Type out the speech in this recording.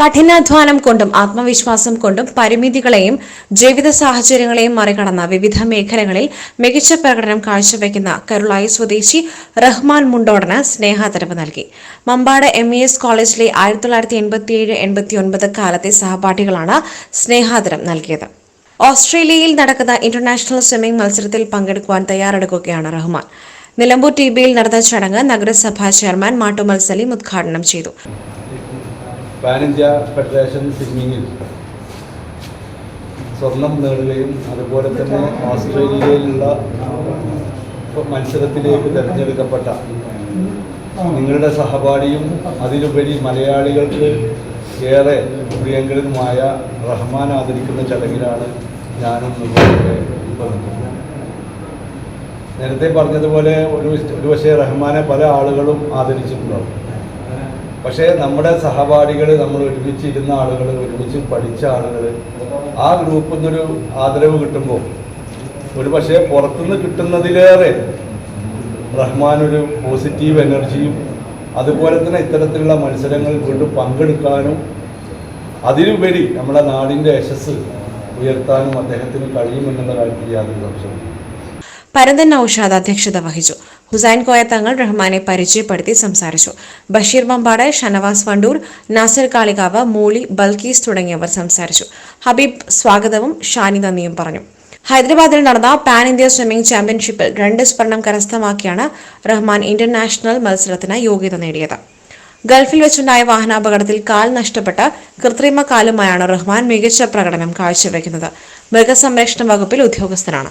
കഠിനാധ്വാനം കൊണ്ടും ആത്മവിശ്വാസം കൊണ്ടും പരിമിതികളെയും ജീവിത സാഹചര്യങ്ങളെയും മറികടന്ന വിവിധ മേഖലകളിൽ മികച്ച പ്രകടനം കാഴ്ചവെക്കുന്ന കരുളായി സ്വദേശി റഹ്മാൻ മുണ്ടോടന് സ്നേഹാദരവ് നൽകി. മമ്പാട് എം ഇ എസ് കോളേജിലെ ആയിരത്തി തൊള്ളായിരത്തി എൺപത്തിയേഴ് എൺപത്തിയൊൻപത് കാലത്തെ സഹപാഠികളാണ് സ്നേഹാദരം നൽകിയത്. ഓസ്ട്രേലിയയിൽ നടക്കുന്ന ഇന്റർനാഷണൽ സ്വിമ്മിംഗ് മത്സരത്തിൽ പങ്കെടുക്കുവാൻ തയ്യാറെടുക്കുകയാണ് റഹ്മാൻ. നിലമ്പൂർ ടി ബിയിൽ നടന്ന ചടങ്ങ് നഗരസഭാ ചെയർമാൻ മാട്ടുമൽ സലീം ഉദ്ഘാടനം ചെയ്തു. പാൻ ഇന്ത്യ ഫെഡറേഷൻ സ്വിമ്മിങ്ങിൽ സ്വർണം നേടുകയും അതുപോലെ തന്നെ ഓസ്ട്രേലിയയിലുള്ള മത്സരത്തിലേക്ക് തിരഞ്ഞെടുക്കപ്പെട്ട നിങ്ങളുടെ സഹപാഠിയും അതിലുപരി മലയാളികൾക്ക് ഏറെ പ്രിയങ്കരനുമായ റഹ്മാൻ ആദരിക്കുന്ന ചടങ്ങിലാണ് ഞാനും നേരത്തെ പറഞ്ഞതുപോലെ ഒരു ഒരു പക്ഷേ റഹ്മാനെ പല ആളുകളും ആദരിച്ചിട്ടുണ്ടാവും. പക്ഷേ നമ്മുടെ സഹപാഠികൾ നമ്മൾ ഒരുമിച്ചിരുന്ന ആളുകൾ ഒരുമിച്ച് പഠിച്ച ആളുകൾ ആ ഗ്രൂപ്പിൽ നിന്നൊരു ആദരവ് കിട്ടുമ്പോൾ ഒരു പക്ഷേ പുറത്തുനിന്ന് കിട്ടുന്നതിലേറെ റഹ്മാൻ ഒരു പോസിറ്റീവ് എനർജിയും അതുപോലെ തന്നെ ഇത്തരത്തിലുള്ള മത്സരങ്ങളിൽ വീണ്ടും പങ്കെടുക്കാനും അതിലുപരി നമ്മുടെ നാടിന്റെ യശസ് ഉയർത്താനും അദ്ദേഹത്തിന് കഴിയുമെന്നുള്ള കാര്യത്തിൽ യാതൊരു സംശയമില്ല പരന്തൻ നൌഷാദ് അധ്യക്ഷത വഹിച്ചു. ഹുസൈൻ കോയ തങ്ങൾ റഹ്മാനെ പരിചയപ്പെടുത്തി സംസാരിച്ചു. ബഷീർ മമ്പാട് ഷനവാസ് വണ്ടൂർ നാസർ കാളികാവ് മൂളി ബൽക്കീസ് തുടങ്ങിയവർ സംസാരിച്ചു. ഹബീബ് സ്വാഗതവും ഷാനി നന്ദിയും പറഞ്ഞു. ഹൈദരാബാദിൽ നടന്ന പാൻ ഇന്ത്യ സ്വിമ്മിംഗ് ചാമ്പ്യൻഷിപ്പിൽ രണ്ട് സ്വർണം കരസ്ഥമാക്കിയാണ് റഹ്മാൻ ഇന്റർനാഷണൽ മത്സരത്തിന് യോഗ്യത നേടിയത്. ഗൾഫിൽ വെച്ചുണ്ടായ വാഹനാപകടത്തിൽ കാൽ നഷ്ടപ്പെട്ട കൃത്രിമ കാലുമായാണ് റഹ്മാൻ മികച്ച പ്രകടനം കാഴ്ചവെക്കുന്നത്. മൃഗസംരക്ഷണ വകുപ്പിൽ ഉദ്യോഗസ്ഥനാണ്.